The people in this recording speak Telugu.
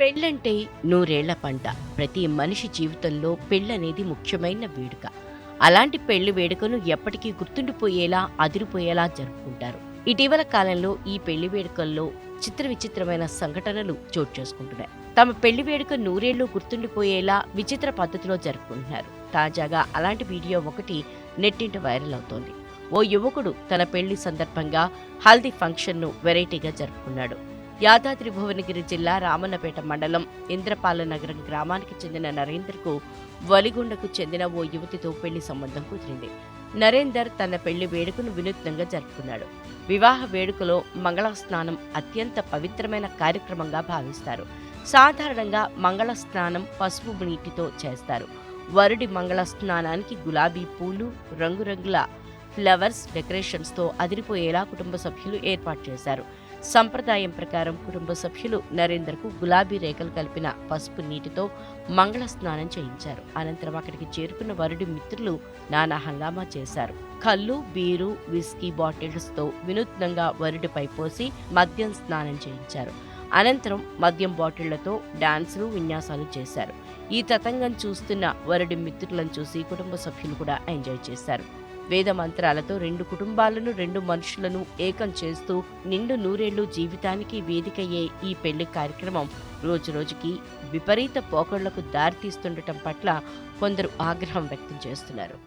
పెళ్ళంటే నూరేళ్ళ పంట. ప్రతి మనిషి జీవితంలో పెళ్ళనేది ముఖ్యమైన వేడుక. అలాంటి పెళ్ళి వేడుకను ఎప్పటికీ గుర్తుండిపోయేలా అదిరిపోయేలా జరుపుకుంటారు. ఇటీవల కాలంలో ఈ పెళ్ళి వేడుకల్లో చిత్ర విచిత్రమైన సంఘటనలు చోటు చేసుకుంటున్నాయి. తమ పెళ్ళి వేడుక నూరేళ్ళు గుర్తుండిపోయేలా విచిత్ర పద్ధతిలో జరుపుకుంటున్నారు. తాజాగా అలాంటి వీడియో ఒకటి నెట్టింట వైరల్ అవుతోంది. ఓ యువకుడు తన పెళ్ళి సందర్భంగా హల్దీ ఫంక్షన్ను వెరైటీగా జరుపుకున్నాడు. యాదాద్రి భువనగిరి జిల్లా రామన్నపేట మండలం ఇంద్రపాల నగరం గ్రామానికి చెందిన నరేందర్కు వలిగొండకు చెందిన ఓ యువతితో పెళ్ళి సంబంధం కుదిరింది. నరేందర్ తన పెళ్ళి వేడుకను వినూత్నంగా జరుపుకున్నాడు. వివాహ వేడుకలో మంగళ స్నానం అత్యంత పవిత్రమైన కార్యక్రమంగా భావిస్తారు. సాధారణంగా మంగళ స్నానం పసుపు నీటితో చేస్తారు. వరుడి మంగళ స్నానానికి గులాబీ పూలు రంగురంగుల ఫ్లవర్స్ డెకరేషన్స్తో అదిరిపోయేలా కుటుంబ సభ్యులు ఏర్పాటు చేశారు. సంప్రదాయం ప్రకారం కుటుంబ సభ్యులు నరేందర్కు గులాబీ రేఖలు కలిపిన పసుపు నీటితో మంగళ స్నానం చేయించారు. అనంతరం అక్కడికి చేరుకున్న వరుడి మిత్రులు నానా హంగామా చేశారు. కళ్ళు బీరు విస్కీ బాటిల్స్తో వినూత్నంగా వరుడిపై పోసి మద్యం స్నానం చేయించారు. అనంతరం మద్యం బాటిళ్ళతో డాన్సులు విన్యాసాలు చేశారు. ఈ తతంగం చూస్తున్న వరుడి మిత్రులను చూసి కుటుంబ సభ్యులు కూడా ఎంజాయ్ చేశారు. వేద మంత్రాలతో రెండు కుటుంబాలను రెండు మనుషులను ఏకం చేస్తూ నిండు నూరేళ్ళు జీవితానికి వేదికయ్యే ఈ పెళ్ళి కార్యక్రమం రోజురోజుకి విపరీత పోకళ్ళకు దారితీస్తుండటం పట్ల కొందరు ఆగ్రహం వ్యక్తం చేస్తున్నారు.